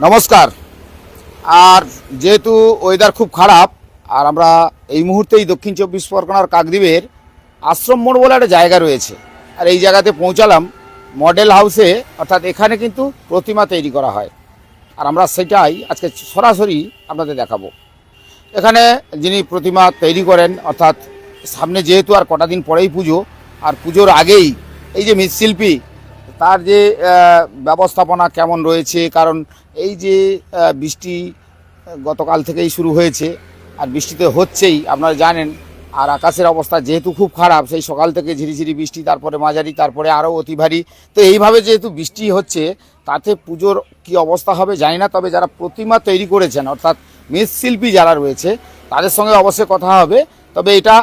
নমস্কার। আর যেহেতু ওয়েদার খুব খারাপ, আর আমরা এই মুহূর্তেই দক্ষিণ চব্বিশ পরগনার কাকদ্বীপের আশ্রম মোড় বলে একটা জায়গা রয়েছে। আর এই জায়গাতে পৌঁছালাম মডেল হাউসে অর্থাৎ এখানে কিন্তু প্রতিমা তৈরি করা হয়। আর আমরা সেটাই আজকে সরাসরি আপনাদের দেখাবো। এখানে যিনি প্রতিমা তৈরি করেন, অর্থাৎ সামনে যেহেতু আর কটা দিন পরেই পুজো, আর পুজোর আগেই এই যে মৃৎশিল্পী তার যে ব্যবস্থাপনা কেমন রয়েছে, কারণ এই যে বৃষ্টি গতকাল থেকেই শুরু হয়েছে, আর বৃষ্টিতে হচ্ছেই, আপনারা জানেন, আর আকাশের অবস্থা যেহেতু খুব খারাপ, সেই সকাল থেকে ঝিরিঝিরি বৃষ্টি, তারপরে মাঝারি, তারপরে আরও অতি ভারী, তো এইভাবে যেহেতু বৃষ্টি হচ্ছে, তাতে পুজোর কি অবস্থা হবে জানি না, তবে যারা প্রতিমা তৈরি করেছেন, অর্থাৎ মৃৎশিল্পী যারা রয়েছে, তাদের সঙ্গে অবশ্যই কথা হবে, তবে এটা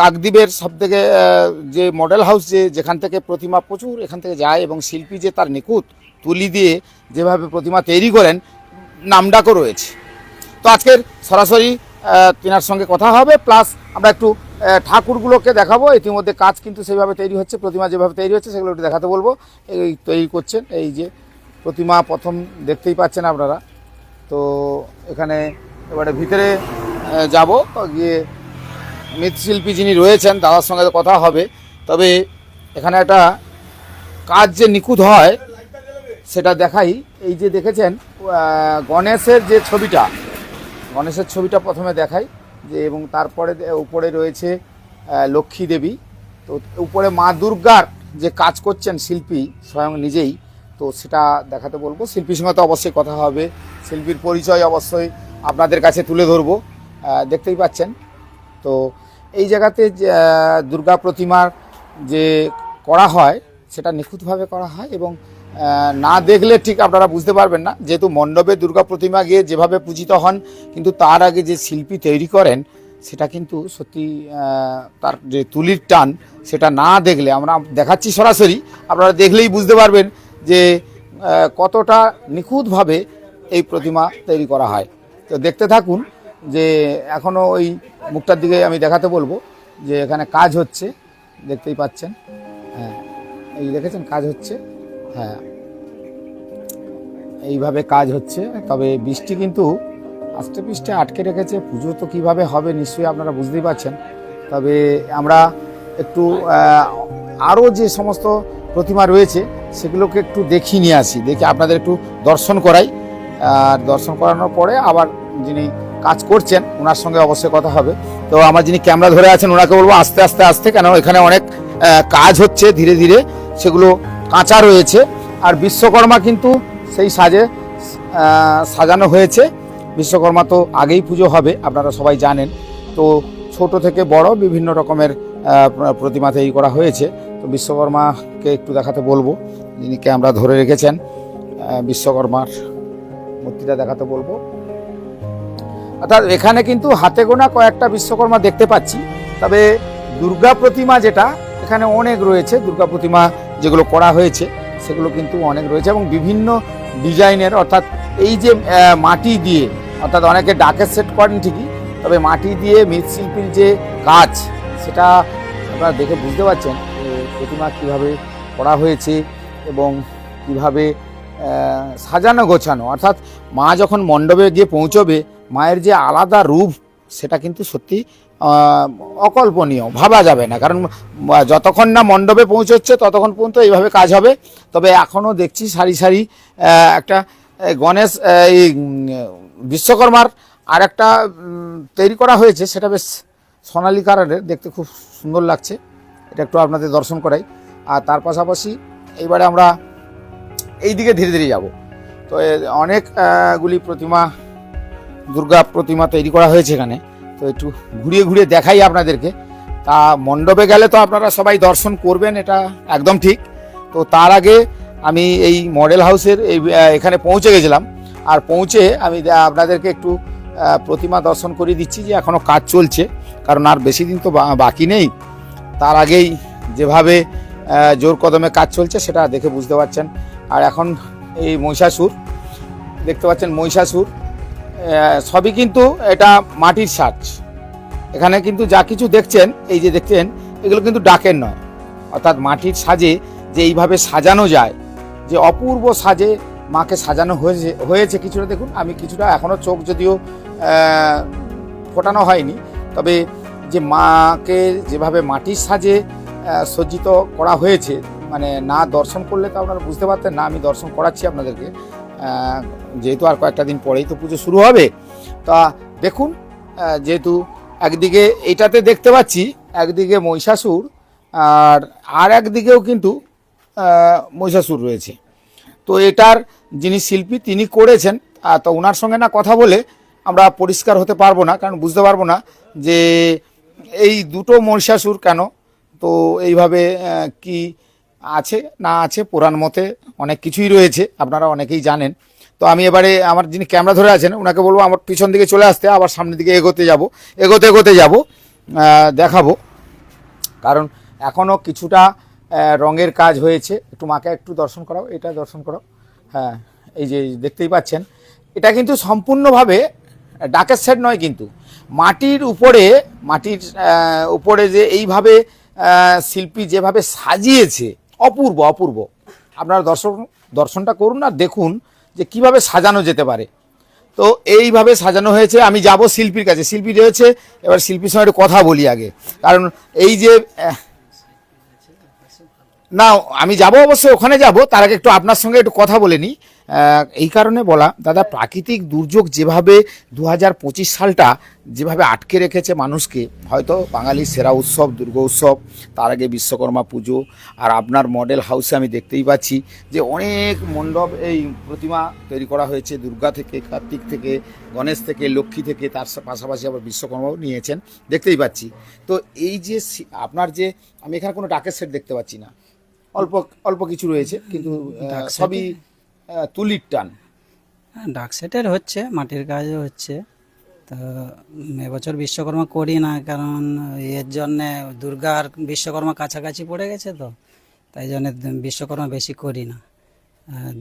কাকদ্বীপের সব থেকে যে মডেল হাউস যে, যেখান থেকে প্রতিমা প্রচুর এখান থেকে যায় এবং শিল্পী যে তার নিখুঁত তুলি দিয়ে যেভাবে প্রতিমা তৈরি করেন, নামডাকও রয়েছে। তো আজকের সরাসরি তিনার সঙ্গে কথা হবে প্লাস আমরা একটু ঠাকুরগুলোকে দেখাবো। ইতিমধ্যে কাজ কিন্তু সেইভাবে তৈরি হচ্ছে, প্রতিমা যেভাবে তৈরি হচ্ছে সেগুলো একটু দেখাতে বলব। এই তৈরি করছেন, এই যে প্রতিমা প্রথম দেখতেই পাচ্ছেন আপনারা। তো এখানে এবারে ভিতরে যাব, গিয়ে মৃৎশিল্পী যিনি রয়েছেন দাদার সঙ্গে কথা হবে। তবে এখানে একটা কাজ যে নিখুঁত হয়, সেটা দেখাই। এই যে দেখেছেন গণেশের যে ছবিটা, গণেশের ছবিটা প্রথমে দেখাই, যে এবং তারপরে উপরে রয়েছে লক্ষ্মী দেবী। তো উপরে মা দুর্গার যে কাজ করছেন শিল্পী স্বয়ং নিজেই, তো সেটা দেখাতে বলব। শিল্পীর সঙ্গে তো অবশ্যই কথা হবে। শিল্পীর পরিচয় অবশ্যই আপনাদের কাছে তুলে ধরবো। দেখতেই পাচ্ছেন। তো এই জায়গাতে দুর্গা প্রতিমার যে করা হয়, সেটা নিখুঁতভাবে করা হয় এবং না দেখলে ঠিক আপনারা বুঝতে পারবেন না। যেহেতু মণ্ডপে দুর্গা প্রতিমা গিয়ে যেভাবে পূজিত হন, কিন্তু তার আগে যে শিল্পী তৈরি করেন, সেটা কিন্তু সত্যি তার যে তুলির টান, সেটা না দেখলে আমরা দেখাচ্ছি সরাসরি, আপনারা দেখলেই বুঝতে পারবেন যে কতটা নিখুঁতভাবে এই প্রতিমা তৈরি করা হয়। তো দেখতে থাকুন যে এখনও ওই মুখটার দিকে আমি দেখাতে বলব যে এখানে কাজ হচ্ছে, দেখতেই পাচ্ছেন। হ্যাঁ এই দেখেছেন কাজ হচ্ছে? হ্যাঁ এইভাবে কাজ হচ্ছে। তবে বৃষ্টি কিন্তু আস্তে পৃষ্ঠে আটকে রেখেছে। পুজো তো কীভাবে হবে নিশ্চয়ই আপনারা বুঝতেই পারছেন। তবে আমরা একটু আরও যে সমস্ত প্রতিমা রয়েছে, সেগুলোকে একটু দেখিয়ে নিয়ে আসি। দেখে আপনাদের একটু দর্শন করাই। আর দর্শন করানোর পরে আবার যিনি কাজ করছেন ওনার সঙ্গে অবশ্যই কথা হবে। তো আমার যিনি ক্যামেরা ধরে আছেন ওনাকে বলব আস্তে আস্তে আস্তে কেন এখানে অনেক কাজ হচ্ছে ধীরে ধীরে। সেগুলো কাঁচা রয়েছে। আর বিশ্বকর্মা কিন্তু সেই সাজে সাজানো হয়েছে। বিশ্বকর্মা তো আগেই পুজো হবে, আপনারা সবাই জানেন। তো ছোট থেকে বড় বিভিন্ন রকমের প্রতিমা তৈরি করা হয়েছে। তো বিশ্বকর্মাকে একটু দেখাতে বলব, যিনি ক্যামেরা ধরে রেখেছেন বিশ্বকর্মার মূর্তিটা দেখাতে বলব। অর্থাৎ এখানে কিন্তু হাতে গোনা কয়েকটা বিশ্বকর্মা দেখতে পাচ্ছি। তবে দুর্গা প্রতিমা যেটা, এখানে অনেক রয়েছে। দুর্গা প্রতিমা যেগুলো করা হয়েছে, সেগুলো কিন্তু অনেক রয়েছে এবং বিভিন্ন ডিজাইনের, অর্থাৎ এই যে মাটি দিয়ে, অর্থাৎ অনেকে ডাকের সেট করেন ঠিকই, তবে মাটি দিয়ে মৃৎশিল্পীর যে কাজ, সেটা আপনারা দেখে বুঝতে পারছেন প্রতিমা কীভাবে করা হয়েছে এবং কীভাবে সাজানো গোছানো। অর্থাৎ মা যখন মণ্ডপে গিয়ে পৌঁছবে মায়ের যে আলাদা রূপ সেটা কিন্তু সত্যি অকল্পনীয় ভাবা যাবে না। কারণ যতক্ষণ না মণ্ডপে পৌঁছচ্ছে ততক্ষণ পর্যন্ত এইভাবে কাজ হবে। তবে এখনও দেখছি সারি সারি একটা গণেশ এই বিশ্বকর্মার আর একটা তৈরি করা হয়েছে। সেটা বেশ সোনালি কালারের দেখতে খুব সুন্দর লাগছে। এটা একটু আপনাদের দর্শন করাই। আর তার পাশাপাশি এইবারে আমরা এই দিকে ধীরে ধীরে যাব। তো এ অনেক আহ, গুলি প্রতিমা দুর্গা প্রতিমা তৈরি করা হয়েছে এখানে। তো একটু ঘুরিয়ে ঘুরিয়ে দেখাই আপনাদেরকে। তা মণ্ডপে গেলে তো আপনারা সবাই দর্শন করবেন, এটা একদম ঠিক। তো তার আগে আমি এই মডেল হাউসের এই এখানে পৌঁছে গেছিলাম। আর পৌঁছে আমি আপনাদেরকে একটু প্রতিমা দর্শন করিয়ে দিচ্ছি যে এখনও কাজ চলছে। কারণ আর বেশি দিন তো বাকি নেই। তার আগেই যেভাবে জোর কদমে কাজ চলছে সেটা দেখে বুঝতে পারছেন। আর এখন এই মহিষাসুর, দেখতে পাচ্ছেন মহিষাসুর। সবই কিন্তু এটা মাটির সাজ। এখানে কিন্তু যা কিছু দেখছেন, এই যে দেখছেন, এগুলো কিন্তু ডাকের নয়। অর্থাৎ মাটির সাজে যে এইভাবে সাজানো যায়, যে অপূর্ব সাজে মাকে সাজানো হয়েছে হয়েছে কিছুটা দেখুন, আমি কিছুটা এখনও চোখ যদিও ফোটানো হয়নি, তবে যে মাকে যেভাবে মাটির সাজে সজ্জিত করা হয়েছে মানে না দর্শন করলে তো আপনারা বুঝতে পারতেন না, আমি দর্শন করাচ্ছি আপনাদেরকে। যেহেতু আর কয়েকটা দিন পরেই তো পুজো শুরু হবে, তা দেখুন যেহেতু একদিকে এটাতে দেখতে পাচ্ছি, একদিকে মহিষাসুর আর আর একদিকেও কিন্তু মহিষাসুর রয়েছে। তো এটার যিনি শিল্পী, তিনি করেছেন তো ওনার সঙ্গে না কথা বলে আমরা পরিষ্কার হতে পারব না, কারণ বুঝতে পারব না যে এই দুটো মহিষাসুর কেন, তো এইভাবে কি আছে, না আছে, পুরাণ মতে অনেক কিছুই রয়েছে, আপনারা অনেকেই জানেন। তো আমি এবারে আমার যিনি ক্যামেরা ধরে আছেন ওনাকে বলব আমার পিছন দিকে চলে আসতে, আবার সামনের দিকে এগোতে যাব, এগোতে এগোতে যাব দেখাবো। কারণ এখনও কিছুটা রঙের কাজ হয়েছে। একটু মাকে একটু দর্শন করাও, এটা দর্শন করাও। হ্যাঁ এই যে দেখতেই পাচ্ছেন, এটা কিন্তু সম্পূর্ণভাবে ডাকের সেট নয় কিন্তু, মাটির উপরে মাটির উপরে যে এইভাবে শিল্পী যেভাবে সাজিয়েছে অপূর্ব অপূর্ব। আপনারা দর্শন দর্শনটা করুন আর দেখুন যে কীভাবে সাজানো যেতে পারে। তো এইভাবে সাজানো হয়েছে, আমি যাব শিল্পীর কাছে। শিল্পী রয়েছে, এবার শিল্পীর সঙ্গে একটু কথা বলি আগে। কারণ এই যে না, আমি যাব অবশ্যই, ওখানে যাব, তার আগে একটু আপনার সঙ্গে একটু কথা বলে নিই। এই কারণে বলা দাদা প্রাকৃতিক দুর্যোগ যেভাবে দু হাজার পঁচিশ সালটা যেভাবে আটকে রেখেছে মানুষকে হয়তো বাঙালির সেরা উৎসব দুর্গা উৎসব তার আগে বিশ্বকর্মা পুজো আর আপনার মডেল হাউসে আমি দেখতেই পাচ্ছি যে অনেক মণ্ডপ এই প্রতিমা তৈরি করা হয়েছে দুর্গা থেকে কার্তিক থেকে গণেশ থেকে লক্ষ্মী থেকে তার পাশাপাশি আবার বিশ্বকর্মাও নিয়েছেন দেখতেই পাচ্ছি। তো এই যে আপনার যে আমি এখানে কোনো ডাকের সেট দেখতে পাচ্ছি না। অল্প অল্প কিছু রয়েছে কিন্তু সবই তুলির টান। হ্যাঁ, ডাক সেটের হচ্ছে মাটির কাজও হচ্ছে। তো এবছর বিশ্বকর্মা করি না কারণ এর জন্যে দুর্গার বিশ্বকর্মা কাছাকাছি পড়ে গেছে তো তাই জন্য বিশ্বকর্মা বেশি করি না।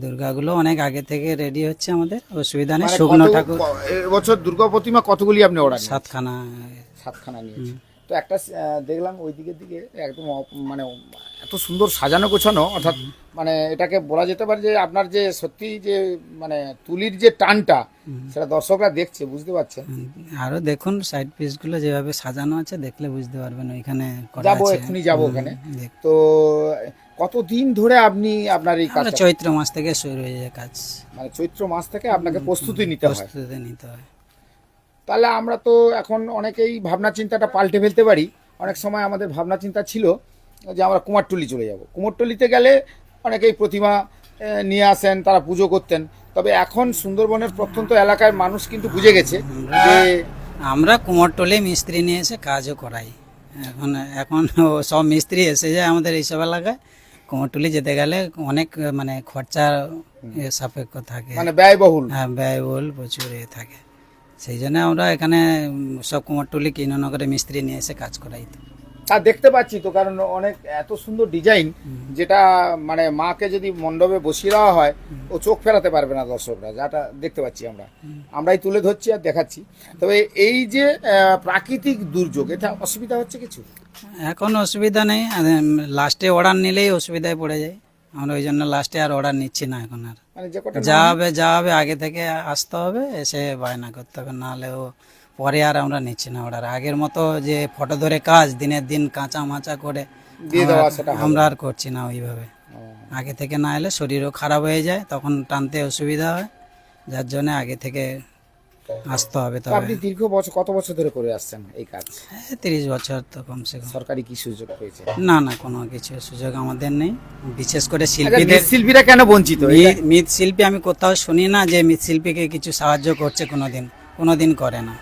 দুর্গাগুলো অনেক আগে থেকে রেডি হচ্ছে আমাদের অসুবিধা নেই। মানে শুকনো ঠাকুর এবছর দুর্গা প্রতিমা কতগুলি আপনি অর্ডার সাতখানা। সাতখানা নিয়েছি তো একটা দেখলাম ওই দিকের দিকে একদম মানে এত সুন্দর সাজানো গোছানো অর্থাৎ মানে এটাকে বলা যেতে পারে যে আপনার যে সত্যি যে মানে তুলির যে টানটা সেটা দর্শকরা দেখছে বুঝতে পারছেন? আরও দেখুন সাইড পিসগুলো যেভাবে সাজানো আছে দেখলে বুঝতে পারবেন ওইখানে যাব এক্ষুনি যাব ওখানে। তো কতদিন ধরে আপনি আপনার এই কাজটা চৈত্র মাস থেকে শুরু হয়ে যায় কাজ। মানে চৈত্র মাস থেকে আপনাকে প্রস্তুতি নিতে হয়। প্রস্তুতি নিতে হয়। তাহলে আমরা তো এখন অনেকেই ভাবনা চিন্তাটা পাল্টে ফেলতে পারি। অনেক সময় আমাদের ভাবনা চিন্তা ছিল যে আমরা কুমারটুলি চলে যাব। কুমারটুলিতে গেলে অনেকেই প্রতিমা নিয়ে আসেন তারা পুজো করতেন। তবে এখন সুন্দরবনের প্রত্যন্ত এলাকার মানুষ কিন্তু বুঝে গেছে যে আমরা কুমোরটলি মিস্ত্রি নিয়ে এসে কাজও করাই। এখন এখন সব মিস্ত্রি এসে যায় আমাদের এইসব এলাকায়। কুমোরটলি যেতে গেলে অনেক মানে খরচা সাপেক্ষ থাকে। মানে ব্যয়বহুল। হ্যাঁ ব্যয়বহুল প্রচুর থাকে। সেই জন্য আমরা এখানে সব কুমোরটলি কিননগরে মিস্ত্রি নিয়ে এসে কাজ করাই তো। তা দেখতে পাচ্ছি তো কারণ অনেক এত সুন্দর ডিজাইন যেটা মানে মাকে যদি মণ্ডপে বসিয়ে দেওয়া হয় ও চোখ ফেরাতে পারবে না দর্শকরা যাটা দেখতে পাচ্ছি আমরা। আমরাই তুলে ধরছি আর দেখাচ্ছি। তবে এই যে প্রাকৃতিক দুর্যোগ এটা অসুবিধা হচ্ছে কিছু? এখন অসুবিধা নেই লাস্টে অর্ডার নিলেই অসুবিধায় পড়ে যায়। আমরা ওই জন্য লাস্টে আর অর্ডার নিচ্ছি না এখন আর। মানে যা হবে যা হবে আগে থেকে আসতে হবে এসে বায়না করতে হবে নাহলে ও পরে আর আমরা নিচ্ছি না অর্ডার আগের মতো যে ফটো ধরে কাজ দিনের দিন কাঁচা মাচা করে আমরা আর করছি না ওইভাবে। আগে থেকে না এলে শরীরও খারাপ হয়ে যায় তখন টানতে অসুবিধা হয় যার জন্য আগে থেকে আসতে হবে তো তবে। আপনি দীর্ঘ বছর কত বছর ধরে করে আসছেন এই কাজ? হ্যাঁ, তিরিশ বছর তো কমসে কম। সরকারি কি সুযোগ পেয়েছে? না না কোনো কিছু সুযোগ আমাদের নেই। বিশেষ করে আচ্ছা, শিল্পীদের শিল্পীরা কেন বঞ্চিত? মৃৎশিল্পী আমি কোথাও শুনি না যে মৃৎশিল্পীকে কিছু সাহায্য করছে কোনোদিন। কোনোদিন করে না।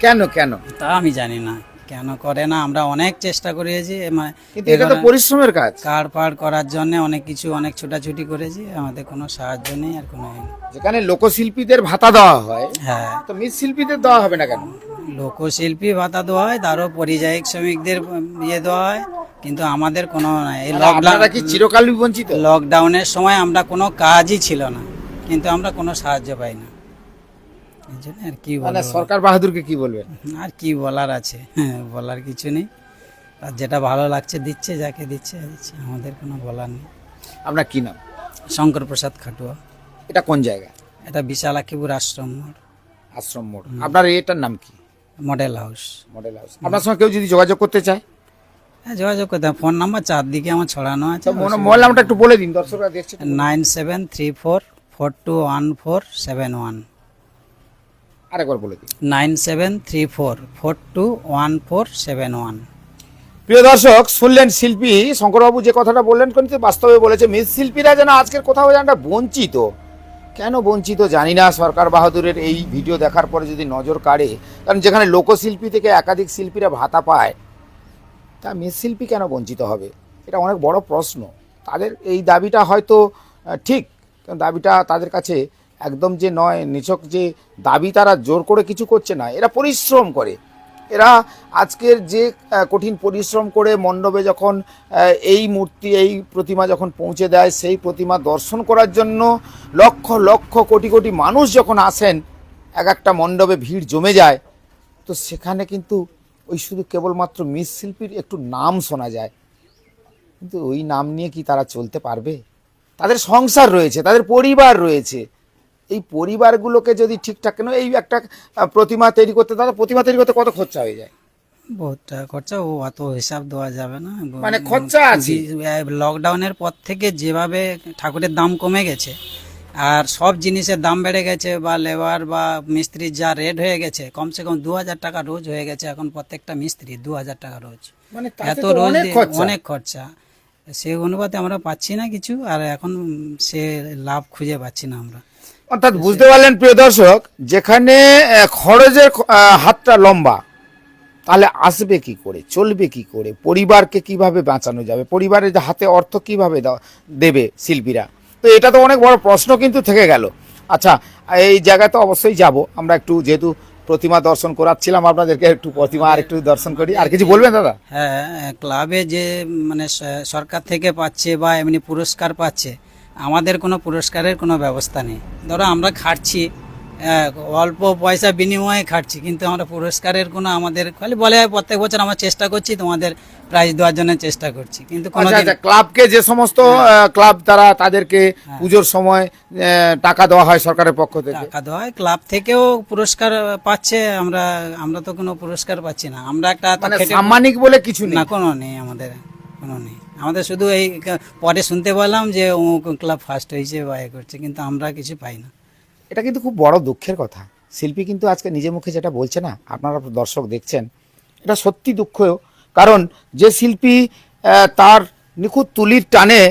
কেন কেন? তা আমি জানি না। কেন করে না? আমরা অনেক চেষ্টা করেছি কিন্তু এটা তো পরিশ্রমের কাজ। কার্ড পাড় করার জন্য অনেক কিছু অনেক ছোটাছুটি করেছি আমাদের কোনো সাহায্য নেই আর কোনো। যেখানে লোকশিল্পীদের ভাতা দেওয়া হয় হ্যাঁ। তো মৃৎশিল্পীদের দেওয়া হবে না কেন? লোকশিল্পী ভাতা দেওয়া হয় তারও পরিযায়ী শ্রমিকদের ইয়ে দেওয়া হয় কিন্তু আমাদের কোনো এই মানে লকডাউন কি চিরকালই বঞ্চিত? লকডাউনের সময় আমরা কোনো কাজই ছিল না কিন্তু আমরা কোনো সাহায্য পাই না। আর কি মানে সরকার বাহাদুরকে কি বলবেন? আর কি বলার আছে? হ্যাঁ বলার কিছু নেই। আর যেটা ভালো লাগছে দিচ্ছে যাকে দিচ্ছে দিচ্ছে। আমাদের কোনো বলার নেই। আপনার কি নাম? শঙ্কর প্রসাদ খাটুয়া। এটা কোন জায়গা? এটা বিশাল আকিপুর আশ্রম মোড়, আশ্রম মোড়। আপনার এটার নাম কি? Model house. Model house. আপনার সঙ্গে কেউ যদি যোগাযোগ করতে চায়? হ্যাঁ যোগাযোগ করতে ফোন নাম্বার চারদিকে আমার ছড়ানো আছে। মোবাইল নাম্বারটা একটু বলে দিন দর্শকরা দেখছে। Nine seven three four four two one four seven one. আরেকবার বলে দিন nine seven three four four two one four seven one. প্রিয় দর্শক শুনলেন শিল্পী শঙ্করবাবু যে কথাটা বললেন কিন্তু বাস্তবে বলেছে মৃৎশিল্পীরা যেন আজকের কোথাও যেন বঞ্চিত। কেন বঞ্চিত জানি না সরকার বাহাদুরের এই ভিডিও দেখার পরে যদি নজর কাড়ে কারণ যেখানে লোকশিল্পী থেকে একাধিক শিল্পীরা ভাতা পায় তা মৃৎশিল্পী কেন বঞ্চিত হবে? এটা অনেক বড় প্রশ্ন। তাদের এই দাবিটা হয়তো ঠিক কারণ দাবিটা তাদের কাছে একদম যে নয়, নিছক যে দাবি তারা জোর করে কিছু করছে না, এরা পরিশ্রম করে। এরা আজকের যে কঠিন পরিশ্রম করে মণ্ডপে যখন এই মূর্তি, এই প্রতিমা যখন পৌঁছে দেয়, সেই প্রতিমা দর্শন করার জন্য লক্ষ লক্ষ, কোটি কোটি মানুষ যখন আসেন, এক একটা মণ্ডপে ভিড় জমে যায়। তো সেখানে কিন্তু ওই শুধু কেবলমাত্র মৃৎশিল্পীর একটু নাম শোনা যায়। কিন্তু ওই নাম নিয়ে কি তারা চলতে পারবে? তাদের সংসার রয়েছে, তাদের পরিবার রয়েছে। এই পরিবারগুলোকে যদি ঠিকঠাক কেন এই একটা প্রতিমা তৈরি করতে তাহলে প্রতিমা তৈরি করতে কত খরচা হয়ে যায়? বহুত টাকা খরচা ও অত হিসাব দেওয়া যাবে না। মানে খরচা আছে। লকডাউনের পর থেকে যেভাবে ঠাকুরের দাম কমে গেছে আর সব জিনিসের দাম বেড়ে গেছে বা লেবার বা মিস্ত্রির যা রেট হয়ে গেছে কমসে কম দু হাজার টাকা রোজ হয়ে গেছে এখন প্রত্যেকটা মিস্ত্রি দু হাজার টাকা রোজ। মানে এত রোজ অনেক খরচা। সেই অনুপাতে আমরা পাচ্ছি না কিছু আর এখন সে লাভ খুঁজে পাচ্ছি না আমরা। অর্থাৎ বুঝতে পারলেন প্রিয় দর্শক, যেখানে খরচের হাতটা লম্বা, তাহলে আসবে কি করে, চলবে কি করে, পরিবারকে কীভাবে বাঁচানো যাবে, পরিবারের হাতে অর্থ কীভাবে দেবে শিল্পীরা? তো এটা তো অনেক বড় প্রশ্ন কিন্তু থেকে গেল। আচ্ছা এই জায়গায় তো অবশ্যই যাব, আমরা একটু যেহেতু প্রতিমা দর্শন করাচ্ছিলাম আপনাদেরকে, একটু প্রতিমা আর একটু দর্শন করি। আর কিছু বলবেন দাদা? হ্যাঁ ক্লাবে যে মানে সরকার থেকে পাচ্ছে বা এমনি পুরস্কার পাচ্ছে আমাদের কোনো পুরস্কারের কোনো ব্যবস্থা নেই। ধরো আমরা খাটছি অল্প পয়সা বিনিময়ে খাটছি কিন্তু আমরা পুরস্কারের কোনো আমাদের খালি বলে হয় প্রত্যেক বছর আমরা চেষ্টা করছি তোমাদের প্রাইজ দেওয়ার জন্য চেষ্টা করছি। কিন্তু কোনো আচ্ছা আচ্ছা ক্লাবকে যে সমস্ত ক্লাব তারা তাদেরকে পুজোর সময় টাকা দেওয়া হয় সরকারের পক্ষ থেকে। টাকা দেওয়া হয় ক্লাব থেকেও পুরস্কার পাচ্ছে আমরা আমরা তো কোনো পুরস্কার পাচ্ছি না। আমরা একটা মানে সাম্মানিক বলে কিছু না কোনো নেই আমাদের কোনো নেই। আমাদের শুধু এই পরে শুনতে পেলাম যে অমুক ক্লাব ফার্স্ট হয়েছে বা এ করছে, কিন্তু আমরা কিছু পাই না। এটা কিন্তু খুব বড় দুঃখের কথা। শিল্পী কিন্তু আজকে নিজে মুখে যেটা বলছে না, আপনারা দর্শক দেখছেন, এটা সত্যি দুঃখ কারণ যে শিল্পী তার নিখুঁত তুলির টানে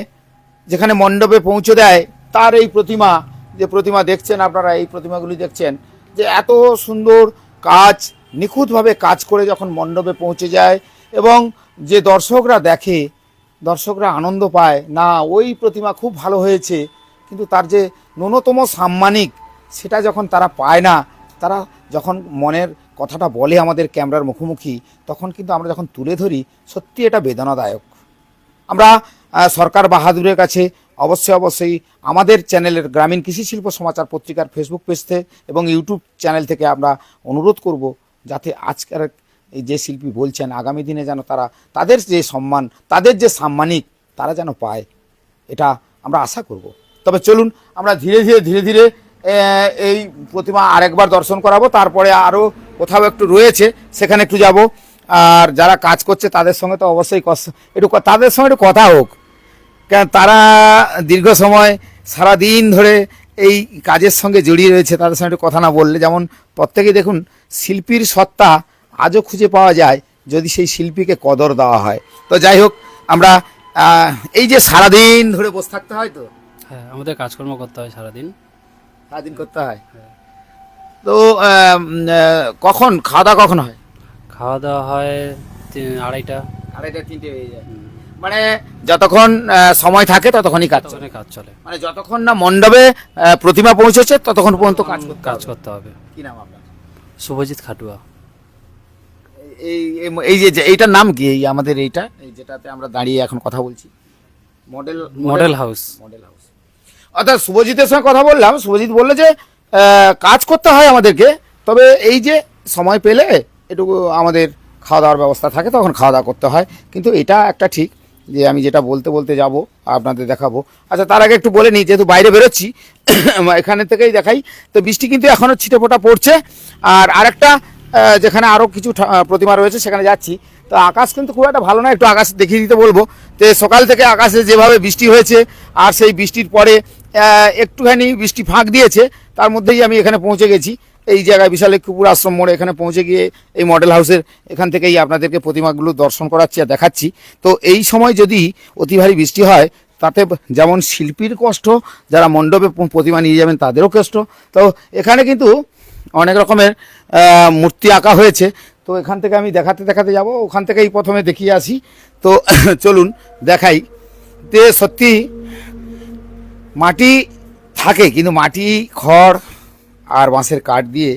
যেখানে মণ্ডপে পৌঁছে দেয়, তার এই প্রতিমা, যে প্রতিমা দেখছেন আপনারা, এই প্রতিমাগুলি দেখছেন, যে এত সুন্দর কাজ, নিখুঁতভাবে কাজ করে যখন মণ্ডপে পৌঁছে যায়, এবং যে দর্শকরা দেখে দর্শকরা আনন্দ পায়, না, ওই প্রতিমা খুব ভালো হয়েছে। কিন্তু তার যে ন্যূনতম সাম্মানিক, সেটা যখন তারা পায় না, তারা যখন মনের কথাটা বলে আমাদের ক্যামেরার মুখোমুখি, তখন কিন্তু আমরা যখন তুলে ধরি, সত্যি এটা বেদনাদায়ক। আমরা সরকার বাহাদুরের কাছে অবশ্যই অবশ্যই আমাদের চ্যানেলের গ্রামীণ কৃষি শিল্প সমাচার পত্রিকার ফেসবুক পেজ থেকে এবং ইউটিউব চ্যানেল থেকে আমরা অনুরোধ করব, যাতে আজকের যে শিল্পী বলছেন, আগামী দিনে যেন তারা তাদের যে সম্মান, তাদের যে সাম্মানিক, তারা যেন পায়। এটা আমরা আশা করব। তবে চলুন, আমরা ধীরে ধীরে ধীরে ধীরে এই প্রতিমা আরেকবার দর্শন করাবো। তারপরে আরও কোথাও একটু রয়েছে, সেখানে একটু যাব। আর যারা কাজ করছে, তাদের সঙ্গে তো অবশ্যই একটু তাদের সঙ্গে একটু কথা হোক। কেন তারা দীর্ঘ সময় সারা দিন ধরে এই কাজের সঙ্গে জড়িয়ে রয়েছে, তাদের সঙ্গে একটু কথা না বললে। যেমন প্রত্যেকেই দেখুন, শিল্পীর সত্তা আজও খুঁজে পাওয়া যায় যদি সেই শিল্পীকে কদর দেওয়া হয়। তো যাই হোক আমরা এই যে সারাদিন ধরে বসে থাকতে হয় তো? হ্যাঁ আমাদের কাজকর্ম করতে হয় সারাদিন। সারাদিন করতে হয়? তো কখন? খাওয়া দাওয়া কখন হয়? খাওয়া দাওয়া হয় আড়াইটা। আড়াইটা তিনটে হয়ে যায়। মানে যতক্ষণ সময় থাকে ততক্ষণই কাজ চলে। কাজ চলে। মানে যতক্ষণ না মণ্ডপে প্রতিমা পৌঁছেছে ততক্ষণ পর্যন্ত কাজ কাজ করতে হবে। কি নাম আপনার? শুভজিৎ খাটুয়া। এই এই- যে এইটার নাম কি? এই আমাদের এইটা এই যেটাতে আমরা দাঁড়িয়ে এখন কথা বলছি। Model model house. Model house. অর্থাৎ শুভজিতের সঙ্গে কথা বললাম। শুভজিৎ বলল যে কাজ করতে হয় আমাদেরকে তবে এই যে সময় পেলে একটু আমাদের খাওয়া দাওয়ার ব্যবস্থা থাকে তখন খাওয়া দাওয়া করতে হয়। কিন্তু এটা একটা ঠিক যে আমি যেটা বলতে বলতে যাব আপনাদের দেখাবো। আচ্ছা তার আগে একটু বলে নিই যেহেতু বাইরে বেরোচ্ছি এখানে থেকেই দেখাই। তো বৃষ্টি কিন্তু এখনও ছিটেফোঁটা পড়ছে। আর আরেকটা যেখানে আরও কিছু প্রতিমা রয়েছে, সেখানে যাচ্ছি। তো আকাশ কিন্তু খুব একটা ভালো না, একটু আকাশ দেখিয়ে দিতে বলব। তো সকাল থেকে আকাশে যেভাবে বৃষ্টি হয়েছে, আর সেই বৃষ্টির পরে একটুখানি বৃষ্টি ফাঁক দিয়েছে, তার মধ্যেই আমি এখানে পৌঁছে গেছি। এই জায়গায় বিশালেক্ষপুর আশ্রম মোড়ে এখানে পৌঁছে গিয়ে এই মডেল হাউসের এখান থেকেই আপনাদেরকে প্রতিমাগুলো দর্শন করাচ্ছি আর দেখাচ্ছি। তো এই সময় যদি অতি ভারী বৃষ্টি হয়, তাতে যেমন শিল্পীর কষ্ট, যারা মণ্ডপে প্রতিমা নিয়ে যাবেন তাদেরও কষ্ট। তো এখানে কিন্তু অনেক রকমের মূর্তি আঁকা হয়েছে। তো এখান থেকে আমি দেখাতে দেখাতে যাব। ওখান থেকেই প্রথমে দেখিয়ে আসি। তো চলুন দেখাই। তে সত্যি মাটি থাকে, কিন্তু মাটি, খড় আর বাঁশের কাঠ দিয়ে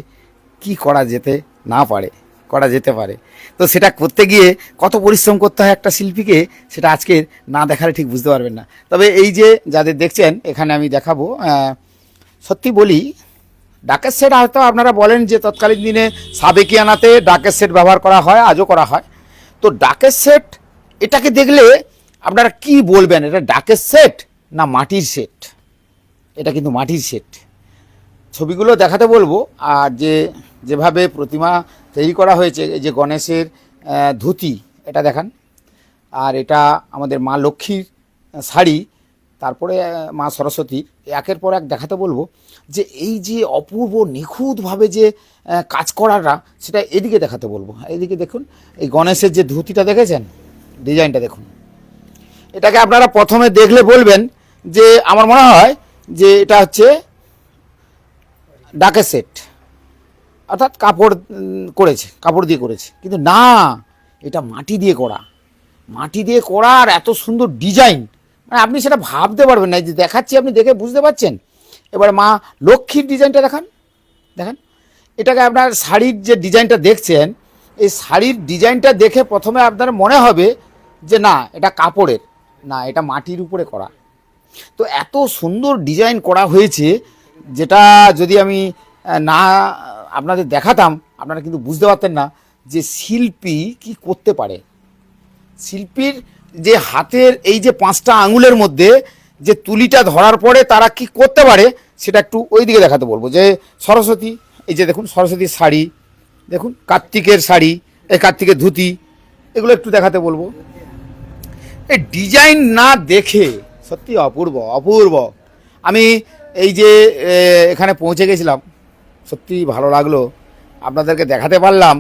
কি করা যেতে না পারে, করা যেতে পারে। তো সেটা করতে গিয়ে কত পরিশ্রম করতে হয় একটা শিল্পীকে, সেটা আজকের না দেখালে ঠিক বুঝতে পারবেন না। তবে এই যে যাদের দেখছেন, এখানে আমি দেখাবো। সত্যি বলি ডাকের সেট হয়তো আপনারা বলেন যে তৎকালীন দিনে সাবেকিয়ানাতে ডাকের সেট ব্যবহার করা হয়, আজও করা হয়। তো ডাকের সেট এটাকে দেখলে আপনারা কি বলবেন? এটা ডাকের সেট না মাটির সেট এটা কিন্তু মাটির সেট ছবিগুলো দেখাতে বলব, আর যে, যেভাবে প্রতিমা তৈরি করা হয়েছে, এই যে গণেশের ধুতি, এটা দেখান। আর এটা আমাদের মা লক্ষ্মীর শাড়ি, তারপরে মা সরস্বতীর, একের পর এক দেখাতে বলব। যে এই যে অপূর্ব নিখুঁতভাবে যে কাজ করাটা, সেটা এদিকে দেখাতে বলব। এদিকে দেখুন, এই গণেশের যে ধুতিটা দেখেছেন? ডিজাইনটা দেখুন। এটাকে আপনারা প্রথমে দেখলে বলবেন যে, আমার মনে হয় যে এটা হচ্ছে ডাকের সেট। অর্থাৎ কাপড় করেছে, কাপড় দিয়ে করেছে। কিন্তু না, এটা মাটি দিয়ে করা। মাটি দিয়ে করা আর এত সুন্দর ডিজাইন। মানে আপনি সেটা ভাবতে পারবেন না। যে দেখাচ্ছি, আপনি দেখে বুঝতে পারছেন? এবার মা লক্ষ্মীর ডিজাইনটা দেখান। দেখেন, এটাকে আপনার শাড়ির যে ডিজাইনটা দেখছেন, এই শাড়ির ডিজাইনটা দেখে প্রথমে আপনার মনে হবে যে না, এটা কাপড়ের, না, এটা মাটির উপরে করা। তো এত সুন্দর ডিজাইন করা হয়েছে, যেটা যদি আমি না, আপনাদের দেখাতাম, আপনারা কিন্তু বুঝতে পারতেন না যে শিল্পী কি করতে পারে। শিল্পীর যে হাতের এই যে পাঁচটা আঙুলের মধ্যে যে তুলিটা ধরার পরে তারা কি করতে পারে, সেটা একটু ওই দিকে দেখাতে বলব। যে সরস্বতী, এই যে দেখুন সরস্বতীর শাড়ি, দেখুন কার্তিকের শাড়ি, এই কার্তিকের ধুতি, এগুলো একটু দেখাতে বলব। এই ডিজাইন না দেখে, সত্যি অপূর্ব অপূর্ব। আমি এই যে এখানে পৌঁছে গেছিলাম, সত্যি ভালো লাগল। আপনাদেরকে দেখাতে পারলাম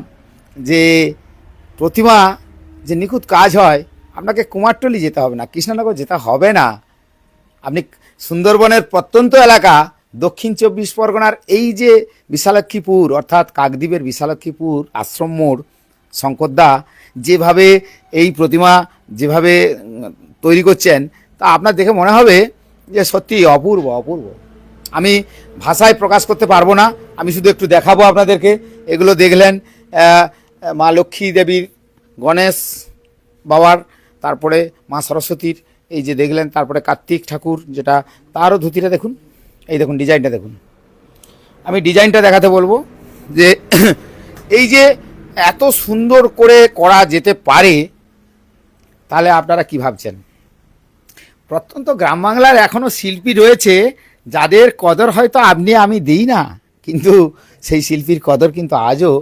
যে প্রতিমা যে নিখুঁত কাজ হয়, আপনাকে কুমারটলি যেতে হবে না, কৃষ্ণনগর যেতে হবে না। আপনি সুন্দরবনের প্রত্যন্ত এলাকা, দক্ষিণ চব্বিশ পরগনার এই যে বিশালক্ষীপুর, অর্থাৎ কাকদ্বীপের বিশালক্ষীপুর, আশ্রম মোড়, শঙ্করদা, যেভাবে এই প্রতিমা যেভাবে তৈরি করছেন, তা আপনার দেখে মনে হবে যে সত্যি অপূর্ব অপূর্ব। আমি ভাষায় প্রকাশ করতে পারব না, আমি শুধু একটু দেখাবো আপনাদেরকে। এগুলো দেখলেন মা লক্ষ্মী দেবীর গণেশ বাবার, তারপরে মা সরস্বতীর এই যে দেখলেন, তারপরে কার্তিক ঠাকুর যেটা, তারও ধুতিটা দেখুন। এই দেখুন, ডিজাইনটা দেখুন। আমি ডিজাইনটা দেখাতে বলব যে, এই যে এত সুন্দর করে করা যেতে পারে, তাহলে আপনারা কি ভাবছেন? প্রত্যন্ত গ্রাম বাংলার এখনও শিল্পী রয়েছে, যাদের কদর হয়তো আপনি, আমি দিই না, কিন্তু সেই শিল্পীর কদর কিন্তু আজও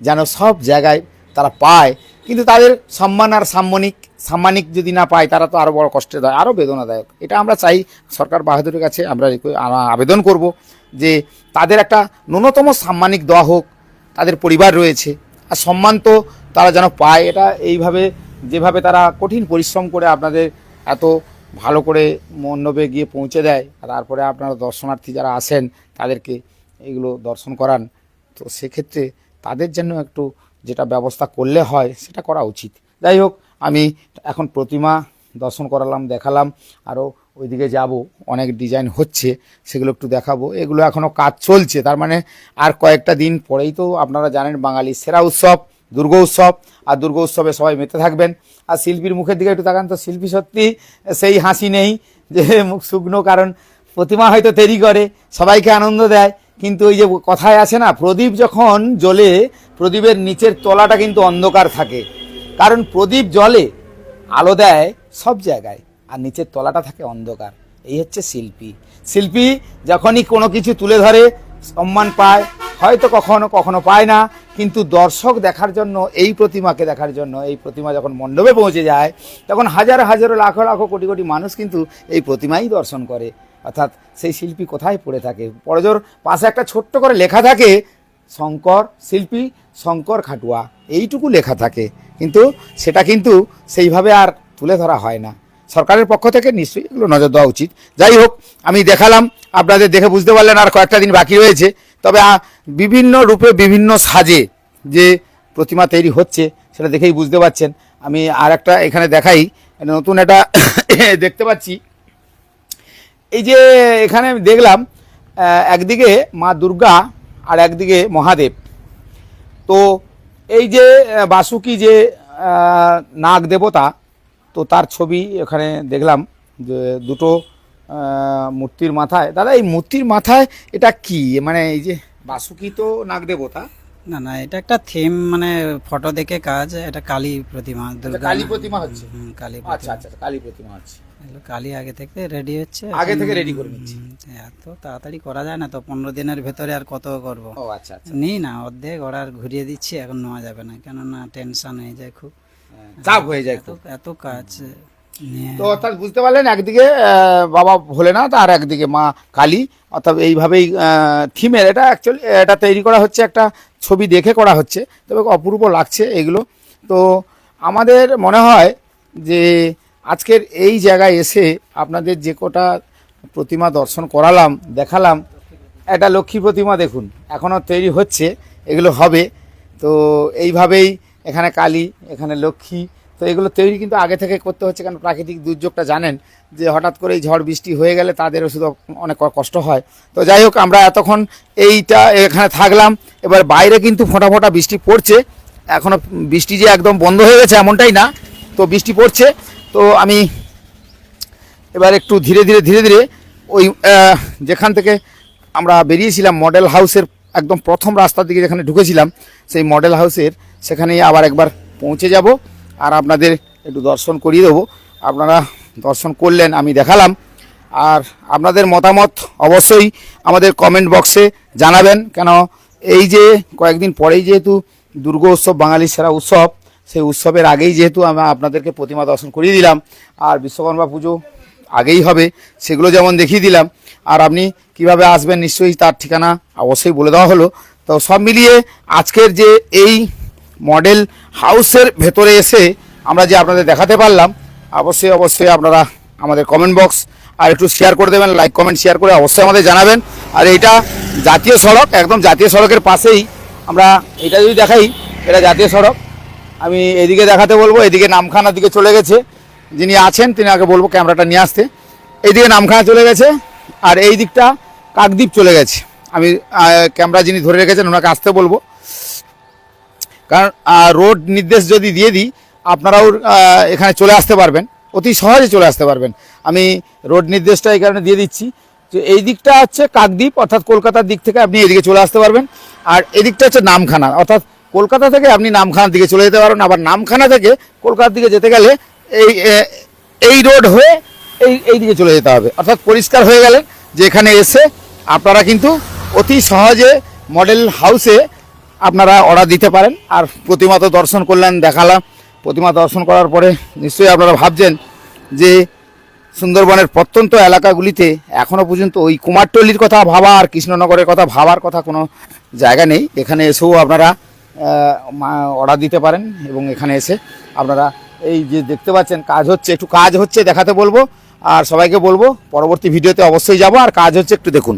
যেন সব জায়গায় তারা পায়। কিন্তু তাদের সম্মান আর সাম্মানিক সাম্মানিক যদি না পায়, তারা তো আরও বড় কষ্টের দেয় আরও বেদনাদায়ক। এটা আমরা চাই সরকার বাহাদুরের কাছে, আমরা আবেদন করব যে তাদের একটা ন্যূনতম সাম্মানিক দেওয়া হোক, তাদের পরিবার রয়েছে, আর সম্মান তো তারা যেন পায়। এটা এইভাবে, যেভাবে তারা কঠিন পরিশ্রম করে আপনাদের এত ভালো করে মণ্ডপে গিয়ে পৌঁছে দেয় তারপরে আপনারা দর্শনার্থী যারা আসেন তাদেরকে এগুলো দর্শন করান। তো সেক্ষেত্রে তাদের জন্য একটু যেটা ব্যবস্থা করলে হয়, সেটা করা উচিত। যাই হোক, আমি এখন প্রতিমা দর্শন করালাম, দেখালাম আরও ওইদিকে যাব, অনেক ডিজাইন হচ্ছে, সেগুলো একটু দেখাবো। এগুলো এখনও কাজ চলছে, তার মানে আর কয়েকটা দিন পরেই তো আপনারা জানেন বাঙালির সেরা উৎসব, দুর্গা উৎসব, আর দুর্গা উৎসবে সবাই মেতে থাকবেন। আর শিল্পীর মুখের দিকে একটু তাকান তো, শিল্পী সত্যি সেই হাসি নেই যে মুখ শুকনো, কারণ প্রতিমা হয়তো তৈরি করে, সবাইকে আনন্দ দেয় কিন্তু ওই যে কথায় আছে না, প্রদীপ যখন জ্বলে, প্রদীপের নিচের তলাটা কিন্তু অন্ধকার থাকে। কারণ প্রদীপ জ্বলে, আলো দেয় সব জায়গায়, আর নিচের তলাটা থাকে অন্ধকার। এই হচ্ছে শিল্পী। শিল্পী যখনই কোনো কিছু তুলে ধরে, সম্মান পায়, হয়তো কখনো কখনো পায় না, কিন্তু দর্শক দেখার জন্য, এই প্রতিমাকে দেখার জন্য, এই প্রতিমা যখন মণ্ডপে পৌঁছে যায়, তখন হাজার হাজারো, লাখো লাখো, কোটি কোটি মানুষ কিন্তু এই প্রতিমাই দর্শন করে। অর্থাৎ সেই শিল্পী কোথায় পড়ে থাকে? পরজোর পাশে একটা ছোট্ট করে লেখা থাকে, শঙ্কর শিল্পী শঙ্কর খাটুয়া। এইটুকু লেখা থাকে। কিন্তু সেটা কিন্তু সেইভাবে আর তুলে ধরা হয় না। সরকারের পক্ষ থেকে নিশ্চয়ই এগুলো নজর দেওয়া উচিত। যাই হোক, আমি দেখালাম, আপনাদের দেখে বুঝতে পারলেন আর কয়েকটা দিন বাকি রয়েছে। তবে বিভিন্ন রূপে বিভিন্ন সাজে যে প্রতিমা তৈরি হচ্ছে, সেটা দেখেই বুঝতে পারছেন। আমি আর একটা এখানে দেখাই, নতুন একটা দেখতে পাচ্ছি। এই যে এখানে আমি দেখলাম একদিকে মা দুর্গা আর একদিকে মহাদেব। তো এই যে বাসুকি যে নাগ দেবতা তো তার ছবি এখানে দেখলাম যে দুটো মূর্তির মাথায়। দাদা এই মূর্তির মাথায় এটা কি? মানে এই যে বাসুকি তো নাগ দেবতা। না না এটা একটা থিম মানে ফটো দেখে কাজ এটা কালী প্রতিমা কালী প্রতিমা হচ্ছে। কালী আচ্ছা আচ্ছা কালী প্রতিমা হচ্ছে। এগুলো কালী আগে থেকে রেডি হচ্ছে। আগে থেকে ready করে নিচ্ছে। এত তাড়াতাড়ি করা যায় না তো পনেরো দিনের ভেতরে আর কত করব? ও আচ্ছা আচ্ছা। নিই না অর্ধেক অর্ডার ঘুরিয়ে দিচ্ছি এখন নেওয়া যাবে না কেননা টেনশন হয়ে যায় খুব। চাপ হয়ে যায় খুব। এত কাজ তো অর্থাৎ বুঝতে পারলেন একদিকে বাবা ভোলেনাথ আর একদিকে মা কালী অর্থাৎ এইভাবেই থিমের এটা অ্যাকচুয়ালি এটা তৈরি করা হচ্ছে একটা ছবি দেখে করা হচ্ছে তবে অপূর্ব লাগছে এগুলো। তো আমাদের মনে হয় যে আজকের এই জায়গায় এসে আপনাদের যে কটা প্রতিমা দর্শন করালাম, দেখালাম, একটা লক্ষ্মী প্রতিমা দেখুন এখনও তৈরি হচ্ছে, এগুলো হবে। তো এইভাবেই এখানে কালী, এখানে লক্ষ্মী, তো এগুলো তৈরি কিন্তু আগে থেকে করতে হচ্ছে, কারণ প্রাকৃতিক দুর্যোগটা জানেন যে হঠাৎ করে এই ঝড় বৃষ্টি হয়ে গেলে তাদেরও শুধু অনেক কষ্ট হয়। তো যাই হোক, আমরা এতক্ষণ এইটা এখানে থাকলাম, এবার বাইরে কিন্তু ফোঁটা ফোঁটা বৃষ্টি পড়ছে এখনও বৃষ্টি যে একদম বন্ধ হয়ে গেছে এমনটাই না, তো বৃষ্টি পড়ছে তো আমি এবার একটু ধীরে ধীরে ধীরে ধীরে ওই যেখান থেকে আমরা বেরিয়েছিলাম মডেল হাউসের একদম প্রথম রাস্তার দিকে যেখানে ঢুকেছিলাম, সেই মডেল হাউসের সেখানেই আবার একবার পৌঁছে যাব আর আপনাদের একটু দর্শন করিয়ে দেবো। আপনারা দর্শন করলেন, আমি দেখালাম। আর আপনাদের মতামত অবশ্যই আমাদের কমেন্ট বক্সে জানাবেন। কেন, এই যে কয়েকদিন পরেই যেহেতু দুর্গা উৎসব বাঙালির সেরা উৎসব সেই উৎসবের আগেই যেহেতু আমি আপনাদেরকে প্রতিমা দর্শন করিয়ে দিলাম, আর বিশ্বকর্মা পুজো আগেই হবে, সেগুলো যেমন দেখিয়ে দিলাম, আর আপনি কীভাবে আসবেন নিশ্চয়ই তার ঠিকানা অবশ্যই বলে দেওয়া হলো। তো সব মিলিয়ে আজকের যে এই মডেল হাউসের ভেতরে এসে আমরা যে আপনাদের দেখাতে পারলাম, অবশ্যই অবশ্যই আপনারা আমাদের কমেন্ট বক্স আর একটু শেয়ার করে দেবেন লাইক কমেন্ট শেয়ার করে অবশ্যই আমাদের জানাবেন। আর এটা জাতীয় সড়ক, একদম জাতীয় সড়কের পাশেই আমরা এটা যদি দেখাই, এটা জাতীয় সড়ক। আমি এদিকে দেখাতে বলব, এদিকে নামখানার দিকে চলে গেছে। যিনি আছেন, তিনি আগে বলব ক্যামেরাটা নিয়ে আসতে। এইদিকে নামখানা চলে গেছে, আর এই দিকটা কাকদ্বীপ চলে গেছে। আমি ক্যামেরা যিনি ধরে রেখেছেন, ওনাকে আসতে বলব। কারণ রোড নির্দেশ যদি দিয়ে দিই, আপনারাও এখানে চলে আসতে পারবেন। অতি সহজে চলে আসতে পারবেন। আমি রোড নির্দেশটা এই কারণে দিয়ে দিচ্ছি যে এই দিকটা হচ্ছে কাকদ্বীপ, অর্থাৎ কলকাতার দিক থেকে আপনি এদিকে চলে আসতে পারবেন। আর এদিকটা হচ্ছে নামখানা, অর্থাৎ কলকাতা থেকে আপনি নামখানার দিকে চলে যেতে পারেন, আবার নামখানা থেকে কলকাতার দিকে যেতে গেলে এই এই রোড হয়ে এই এই দিকে চলে যেতে হবে। অর্থাৎ পরিষ্কার হয়ে গেলেন যে এখানে এসে আপনারা কিন্তু অতি সহজে মডেল হাউসে আপনারা অর্ডার দিতে পারেন। আর প্রতিমা তো দর্শন করলেন, দেখালাম। প্রতিমা দর্শন করার পরে নিশ্চয়ই আপনারা ভাবছেন যে সুন্দরবনের প্রত্যন্ত এলাকাগুলিতে এখনও পর্যন্ত ওই কুমারটলির কথা ভাবা আর কৃষ্ণনগরের কথা ভাবার কথা কোনো জায়গা নেই। এখানে এসেও আপনারা অর্ডার দিতে পারেন এবং এখানে এসে আপনারা এই যে দেখতে পাচ্ছেন, কাজ হচ্ছে, একটু কাজ হচ্ছে দেখাতে বলব, আর সবাইকে বলব, পরবর্তী ভিডিওতে অবশ্যই যাব, আর কাজ হচ্ছে একটু দেখুন।